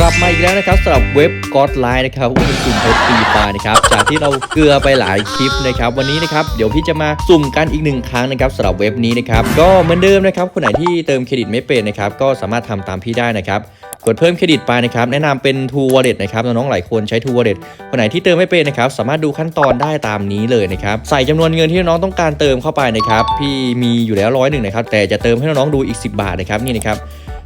กลับมาอีกแล้วนะครับสำหรับเว็บกอดไลน์นะครับว่าเป็นสุ่มเพชรฟรีไฟล์นะครับจากที่เราเกลือไปหลายคลิปนะครับวันนี้นะครับเดี๋ยวพี่จะมาสุ่มกันอีกหนึ่งครั้งนะครับสำหรับเว็บนี้นะครับก็เหมือนเดิมนะครับคนไหนที่เติมเครดิตไม่เป็นนะครับก็สามารถทำตามพี่ได้นะครับกดเพิ่มเครดิตไปนะครับแนะนำเป็น True Wallet นะครับน้องๆหลายคนใช้ True Wallet คนไหนที่เติมไม่เป็นนะครับสามารถดูขั้นตอนได้ตามนี้เลยนะครับใส่จำนวนเงินที่น้องต้องการเติมเข้าไปนะครับพี่มีอยู่แล้วร้อยหนึ่งนะครับแต่จะเติมให้น้องๆดูอีก 10 บาทนะครับนี่นะครับ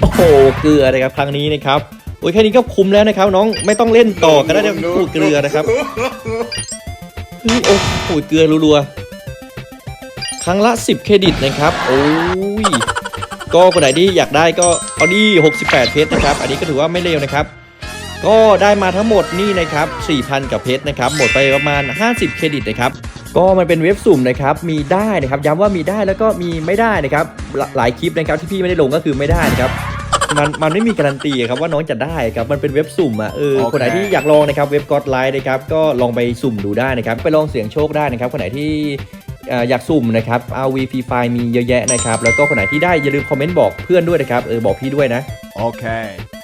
โอ้โหเกลือนะครับครั้งนี้นะครับโอ้ยแค่นี้ก็คุ้มแล้วนะครับ น้องไม่ต้องเล่นต่อก็ได้นะพูดเกลือนะครับเฮ้ยโอ้โหเกลือรัวๆครั้งละ 10 เครดิตนะครับ โอ้ยก็คนไหนที่อยากได้ก็เอานี่68 เพชรนะครับ อันนี้ก็ถือว่าไม่เลวนะครับ ก็ได้มาทั้งหมดนี่นะครับ4,000 กับเพชรนะครับ หมดไปประมาณ 50 เครดิตนะครับ ก็มันเป็นเว็บสุ่มนะครับ มีได้นะครับ ย้ำว่ามีได้แล้วก็มีไม่ได้นะครับหลหลายคลิปนะครับที่พี่ไม่ได้ลงก็คือไม่ได้นะครับ มันมันไม่มีการันตีครับว่าน้องจะได้ครับ มันเป็นเว็บสุ่มอะ เออโอเคคนไหนที่อยากลองนะครับ เว็บกอดไลน์นะครับ ก็ลองไปสุ่มดูได้นะครับ ไปลองเสียงโชคได้นะครับ คนไหนที่เอ่ออยากสุ่มนะครับ RV Free Fire มีเยอะแยะนะครับ แล้วก็คนไหนที่ได้อย่าลืมคอมเมนต์บอกเพื่อนด้วยนะครับ เออบอกพี่ด้วยนะ Okay.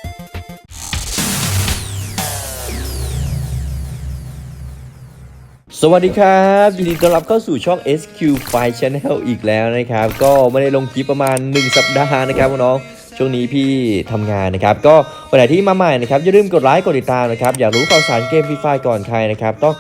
สวัสดีครับยินดีต้อนรับเข้าสู่ช่อง SQ File Channel อีกแล้วนะครับ ก็ไม่ได้ลงคลิปประมาณ 1 สัปดาห์นะครับน้องช่วงนี้พี่ทำงานนะครับ ก็วันไหนที่มาใหม่นะครับ อย่าลืมกดไลค์กดติดตามนะครับ อยากรู้ข่าวสารเกมฟรีไฟก่อนใครนะครับ ต้อง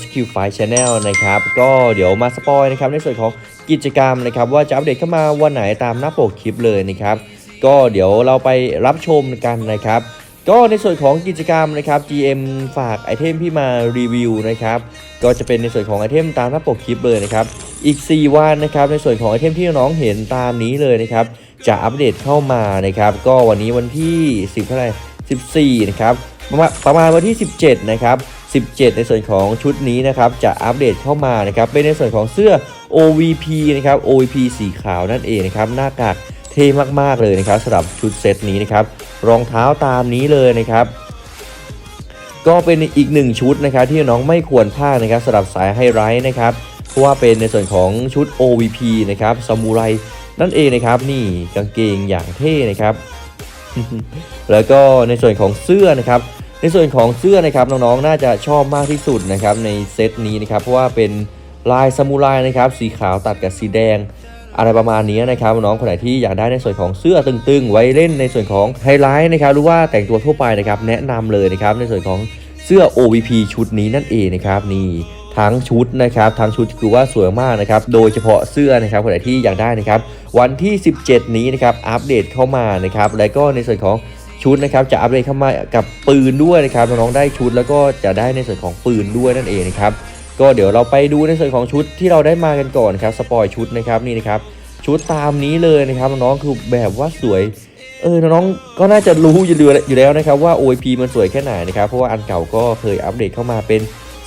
SQ File Channel นะครับ ก็เดี๋ยวมาสปอยนะครับในส่วนของกิจกรรมนะครับ ว่าจะอัปเดตเข้ามาวันไหนตามหน้าปกคลิปเลยนะครับ ก็เดี๋ยวเราไปรับชมกันนะครับ ก็ในส่วนของกิจกรรมนะครับ GM ฝากไอเทมพี่มารีวิวนะครับ ก็จะเป็นในส่วนของไอเทมตามหน้าปกคลิปเลยนะครับ อีก 4 วันนะครับ ในส่วนของไอเทมที่น้องเห็นตามนี้เลยนะครับ จะอัปเดตเข้ามานะครับ ก็วันนี้วันที่ 10เท่าไหร่14 นะครับ ประมาณวันที่ 17 นะครับ 17 ในส่วนของชุดนี้นะครับ จะอัปเดตเข้ามานะครับ เป็นในส่วนของเสื้อ OVP นะครับ OVP สีขาวนั่นเองนะครับ หน้ากาก ท่มากๆเลยนะครับสำหรับชุดเซตนี้นะครับรองเท้าตามนี้เลยนะครับ ก็เป็นอีกหนึ่งชุดนะครับที่น้องไม่ควรพลาดนะครับสำหรับสายไฮไลท์นะครับเพราะว่าเป็นในส่วนของชุด OVP นะครับซามูไรนั่นเองนะครับนี่กางเกงอย่างเท่นะครับ แล้วก็ในส่วนของเสื้อนะครับ ในส่วนของเสื้อนะครับน้องๆน่าจะชอบมากที่สุดนะครับในเซตนี้นะครับเพราะว่าเป็นลายซามูไรนะครับสีขาวตัดกับสีแดง อะไรประมาณนี้นะครับน้องคนไหนที่อยากได้ในส่วนของเสื้อตึงๆ ไว้เล่นในส่วนของไฮไลท์นะครับหรือว่าแต่งตัวทั่วไปนะครับแนะนำเลยนะครับในส่วนของเสื้อ OVP ชุดนี้นั่นเองนะครับนี่ทั้งชุดนะครับทั้งชุดคือว่าสวยมากนะครับโดยเฉพาะเสื้อนะครับคนไหนที่อยากได้นะครับวันที่ 17 นี้นะครับอัปเดตเข้ามานะครับแล้วก็ในส่วนของชุดนะครับจะอัปเดตเข้ามากับปืนด้วยนะครับน้องๆได้ชุดแล้วก็จะได้ในส่วนของปืนด้วยนั่นเองนะครับ ก็เดี๋ยวเราไปดูในส่วนของชุดที่เราได้มากันก่อนครับสปอยชุดนะครับนี่นะครับชุดตามนี้เลยนะครับน้องคือแบบว่าสวยเออน้องๆก็น่าจะรู้อยู่แล้วอยู่แล้วนะครับว่า OIP มันสวยแค่ไหนนะครับเพราะว่าอันเก่าก็เคยอัปเดตเข้ามาเป็น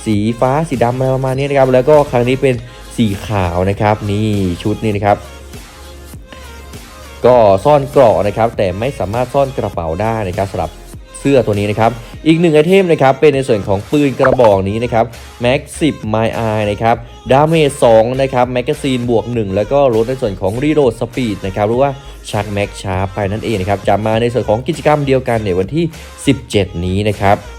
สีฟ้าสีดำอะไรประมาณนี้นะครับแล้วก็ครั้งนี้เป็นสีขาวนะครับนี่ชุดนี้นะครับ ก็ซ่อนเกราะนะครับ แต่ไม่สามารถซ่อนกระเป๋าได้นะครับสำหรับ สื้อตัวนี้นะครับ อีกหนึ่งไอเทมนะครับเป็นในส่วนของปืนกระบอกนี้นะครับ Max 10 My Eye นะครับดาเมจ2นะครับแมกกาซีนบวก 1 แล้วก็ลดในส่วนของรีโหลดสปีดนะครับหรือว่าชักแม็กช้าไปนั่นเองนะครับจะมาในส่วนของกิจกรรมเดียวกันในวันที่ 17 นี้นะครับ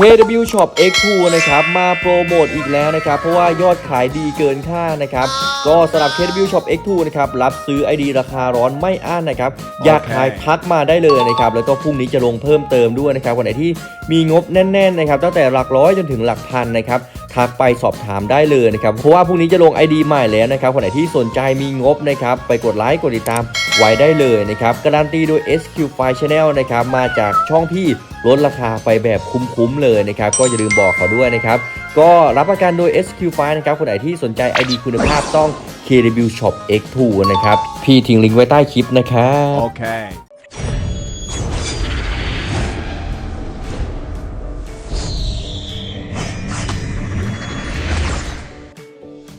KW Shop X2 นะครับมาโปรโมทอีกแล้วนะครับเพราะว่ายอดขายดีเกินคาดนะครับก็สำหรับ KW Shop X2 นะครับรับซื้อ ID ราคาร้อนไม่อั้นนะครับอยากขายทักมาได้เลยนะครับแล้วก็พรุ่งนี้จะลงเพิ่มเติมด้วยนะครับวันไหนที่มีงบแน่นๆนะครับตั้งแต่หลักร้อยจนถึงหลักพันนะครับทักไปสอบถามได้เลยนะครับเพราะว่าพรุ่งนี้จะลง ID ใหม่แล้วนะครับคนไหนที่สนใจมีงบนะครับไปกดไลค์กดติดตามไว้ได้เลยนะครับการันตีโดย SQ File Channel นะครับมาจากช่องที่ลดราคาไปแบบคุ้มๆเลยนะครับ ก็อย่าลืมบอกเขาด้วยนะครับ ก็รับประกันโดย SQ5 นะครับ คนไหนที่สนใจ ID คุณภาพต้อง KW Shop X2 นะครับ พี่ทิ้งลิงก์ไว้ใต้คลิปนะครับ โอเค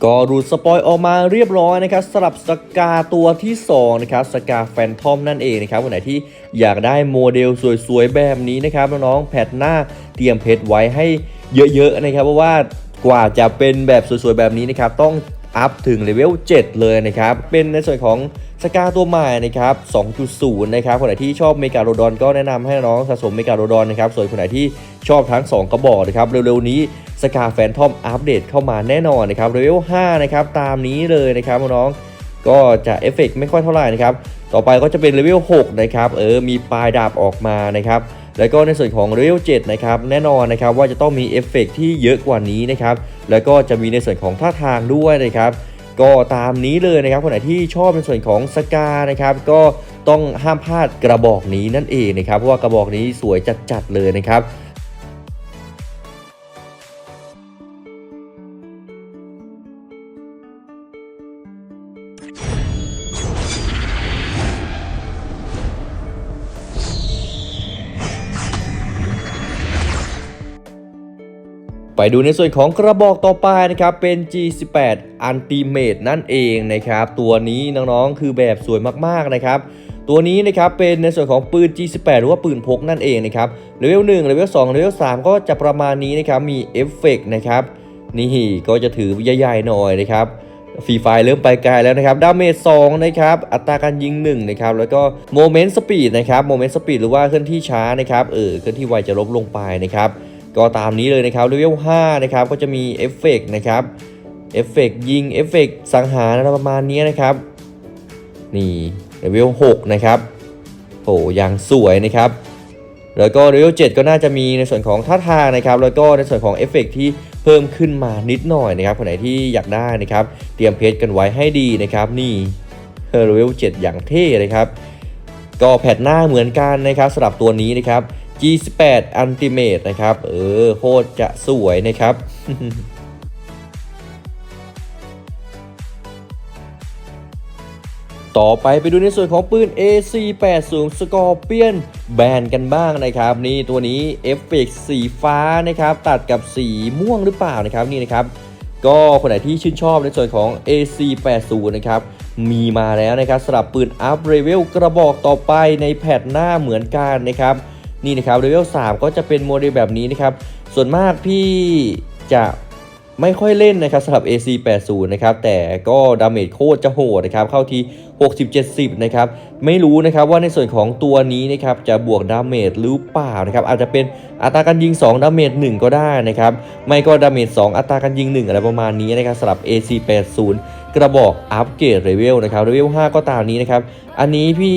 ก็รูดสปอยออกมาเรียบร้อยนะครับสำหรับสกาตัวที่2นะครับสกาแฟนทอมนั่นเองนะครับคนไหนที่อยากได้โมเดลสวยๆแบบนี้นะครับน้องๆแพทหน้าเตรียมเพชรไว้ให้เยอะๆนะครับเพราะว่ากว่าจะเป็นแบบสวยๆแบบนี้นะครับต้องอัพถึงเลเวล7เลยนะครับเป็นในส่วนของสกาตัวใหม่นะครับ 2.0 นะครับ คนไหนที่ชอบเมกาโรดอนก็แนะนำให้น้องสะสมเมกาโรดอนนะครับ ส่วนคนไหนที่ชอบทั้ง 2 กระบอกนะครับ เร็วๆนี้ สกาแฟนทอมอัปเดตเข้ามาแน่นอนนะครับเลเวล5นะครับตามนี้เลยนะครับน้องก็จะเอฟเฟกไม่ค่อยเท่าไหร่นะครับต่อไปก็จะเป็นเลเวล6นะครับเออมีปลายดาบออกมานะครับแล้วก็ในส่วนของเลเวล7นะครับแน่นอนนะครับว่าจะต้องมีเอฟเฟกที่เยอะกว่านี้นะครับแล้วก็จะมีในส่วนของท่าทางด้วยนะครับก็ตามนี้เลยนะครับคนไหนที่ชอบในส่วนของสกานะครับก็ต้องห้ามพลาดกระบอกนี้นั่นเองนะครับเพราะว่ากระบอกนี้สวยจัดๆเลยนะครับ ไปดูในส่วนของกระบอกต่อไปนะครับ เป็น G18 Ultimate นั่นเองนะครับ ตัวนี้น้องๆคือแบบสวยมากๆนะครับตัวนี้นะครับเป็นในส่วนของปืน G18 หรือว่าปืนพกนั่นเองนะครับเลเวล1เลเวล2เลเวล3ก็จะประมาณนี้นะครับมีเอฟเฟกต์นะครับนี่ก็จะถือใหญ่ๆหน่อยนะครับฟรีไฟเริ่มไปไกลแล้วนะครับดาเมจ2นะครับอัตราการยิง1นะครับแล้วก็โมเมนต์สปีดนะครับโมเมนต์สปีดหรือว่าเคลื่อนที่ช้านะครับเออเคลื่อนที่ไวจะลบลงไปนะครับ ก็ตามนี้เลยนะครับเลเวล5นะครับก็จะมีเอฟเฟกต์นะครับเอฟเฟกต์ยิงเอฟเฟกต์สังหารอะไรประมาณนี้นะครับ นี่เลเวล6นะครับโหอ้ยังสวยนะครับแล้วก็เลเวล7ก็น่าจะมีในส่วนของท่าทางนะครับ แล้วก็ในส่วนของเอฟเฟกต์ที่เพิ่มขึ้นมานิดหน่อยนะครับคนไหนที่อยากได้นะครับ เตรียมเพจกันไว้ให้ดีนะครับนี่เลเวล7อย่างเท่นะครับก็แพทหน้าเหมือนกันนะครับสำหรับตัวนี้นะครับ G18 Ultimate นะครับ เออ โคตรจะสวยนะครับต่อไปไปดูในส่วนของปืน AC80 Scorpion แบนกันบ้างนะครับ นี่ตัวนี้เอฟเฟกต์สีฟ้านะครับ ตัดกับสีม่วงหรือเปล่านะครับนี่นะครับ ก็คนไหนที่ชื่นชอบในส่วนของ AC80 นะครับ มีมาแล้วนะครับสำหรับปืนอัพเรเวลกระบอกต่อไปในแพทหน้าเหมือนกันนะครับ นี่นะครับเรเวล3ก็จะเป็นโมเดลแบบนี้นะครับ ส่วนมากพี่จะไม่ค่อยเล่นนะครับสำหรับ AC80 นะครับ แต่ก็ดาเมจโคตรจะโหดนะครับ เข้าที่ 60-70 นะครับ ไม่รู้นะครับว่าในส่วนของตัวนี้นะครับ จะบวกดาเมจหรือเปล่านะครับ อาจจะเป็นอัตราการยิง 2 ดาเมจ1ก็ได้นะครับ ไม่ก็ดาเมจ2อัตราการยิง 1 อะไรประมาณนี้นะครับสำหรับ AC80 กระบอกอัปเกรดเลเวลนะครับเลเวล5ก็ตามนี้นะครับ อันนี้พี่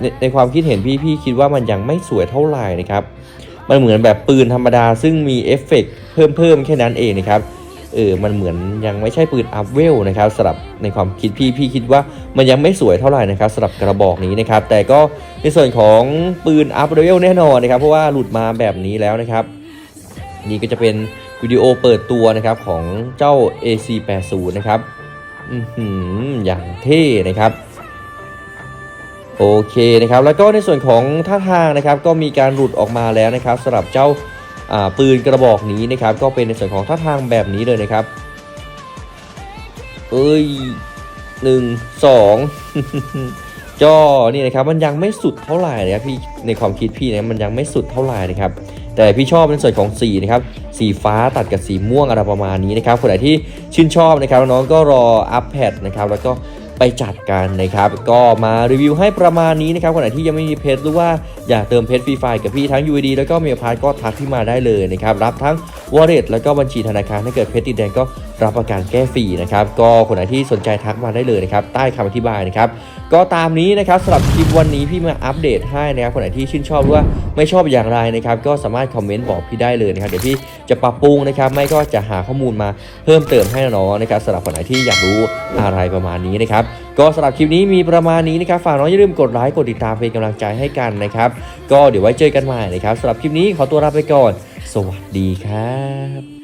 ในในความคิดเห็นพี่พี่คิดว่ามันยังไม่สวยเท่าไหร่นะครับ มันเหมือนแบบปืนธรรมดาซึ่งมีเอฟเฟกต์เพิ่มเพิ่มแค่นั้นเองนะครับเออ มันเหมือนยังไม่ใช่ปืนอัพเวลนะครับสำหรับในความคิดพี่พี่คิดว่ามันยังไม่สวยเท่าไหร่นะครับสำหรับกระบอกนี้นะครับ แต่ก็ในส่วนของปืนอัพเวลแน่นอนนะครับ เพราะว่าหลุดมาแบบนี้แล้วนะครับ นี่ก็จะเป็นวิดีโอเปิดตัวนะครับของเจ้า AC80 นะครับ อย่างเท่นะครับ โอเคนะครับ แล้วก็ในส่วนของท่าทางนะครับก็มีการหลุดออกมาแล้วนะครับสำหรับเจ้าอ่าปืนกระบอกนี้นะครับ ก็เป็นในส่วนของท่าทางแบบนี้เลยนะครับ เอ้ยหนึ่งสองจอนี่นะครับมันยังไม่สุดเท่าไหร่นะครับพี่ในความคิดพี่นะมันยังไม่สุดเท่าไหร่นะครับ แต่พี่ชอบในส่วนของสีนะครับสีฟ้าตัดกับสีม่วงอะไรประมาณนี้นะครับคนไหนที่ชื่นชอบนะครับน้องก็รออัปแพดนะครับแล้วก็ไปจัดกันนะครับ ก็มารีวิวให้ประมาณนี้นะครับคนไหนที่ยังไม่มีเพจหรือว่าอยากเติมเพจฟรีไฟกับพี่ทั้ง UID แล้วก็มีพาร์ทก็ทักที่มาได้เลยนะครับ รับทั้งวอลเล็ตแล้วก็บัญชีธนาคารถ้าเกิดเพจติดแดงก็รับประกันแก้ฟรีนะครับ ก็คนไหนที่สนใจทักมาได้เลยนะครับ ใต้คำอธิบายนะครับ ก็ตามนี้นะครับสำหรับคลิปวันนี้พี่มาอัปเดตให้นะครับ คนไหนที่ชื่นชอบหรือว่าไม่ชอบอย่างไรนะครับ ก็สามารถคอมเมนต์บอกพี่ได้เลยนะครับ เดี๋ยวพี่จะปรับปรุงนะครับ ไม่ก็จะหาข้อมูลมาเพิ่มเติมให้น้องๆนะครับสำหรับคนไหนที่อยากรู้อะไรประมาณนี้นะครับ ก็สำหรับคลิปนี้มีประมาณนี้นะครับ ฝากน้องอย่าลืมกดไลค์ กดติดตามเป็นกำลังใจให้กันนะครับ ก็เดี๋ยวไว้เจอกันใหม่นะครับสำหรับคลิปนี้ขอตัวลาไปก่อน สวัสดีครับ